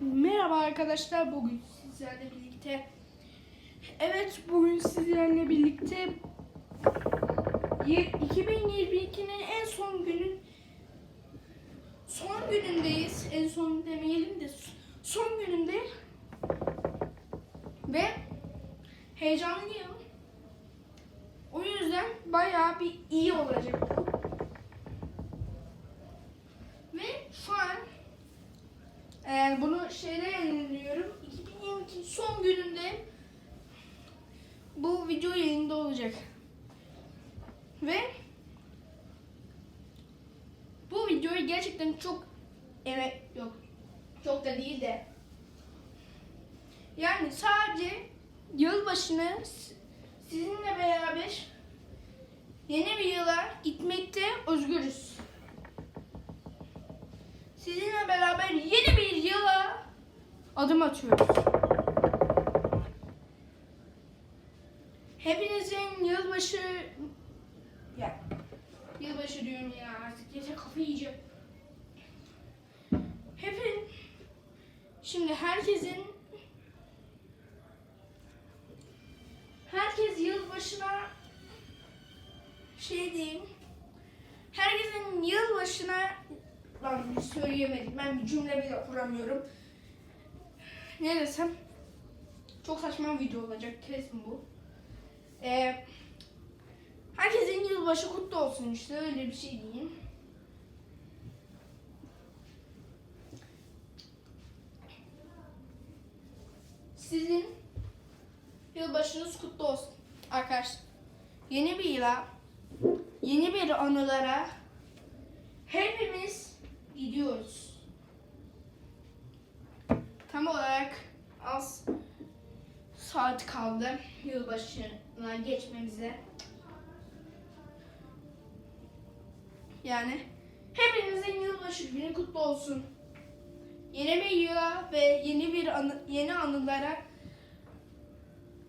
Merhaba arkadaşlar bugün sizlerle birlikte Evet bugün sizlerle birlikte ye- 2022'nin en son günün son günündeyiz. En son demeyelim de son gününde ve heyecanlıyım. O yüzden bayağı bir iyi olacak. Yani bunu şeyde yayınlıyorum. 2022 son gününde bu video yayında olacak. Ve bu videoyu gerçekten çok evet yok çok da değil de yani sadece yılbaşını sizinle beraber yeni bir yıla gitmekte özgürüz. Sizinle beraber yeni bir adım atıyoruz. Hepinizin yılbaşı ya yılbaşı diyorum ya artık yeter kafayı yiyeceğim. Hepin şimdi herkesin herkes yılbaşına şey diyeyim herkesin yılbaşına ben söyleyemedim. Ben bir cümle bile kuramıyorum. Ne desem çok saçma bir video olacak kesin bu. Ee, herkesin yılbaşı kutlu olsun işte öyle bir şey diyeyim. Sizin yılbaşınız kutlu olsun arkadaşlar. Yeni bir yıla, yeni bir anılara hepimiz az saat kaldı yılbaşına geçmemize. Yani hepinizin yılbaşı günü kutlu olsun. Yeni bir yıla ve yeni bir anı, yeni anılara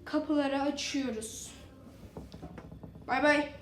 kapıları açıyoruz. Bay bay.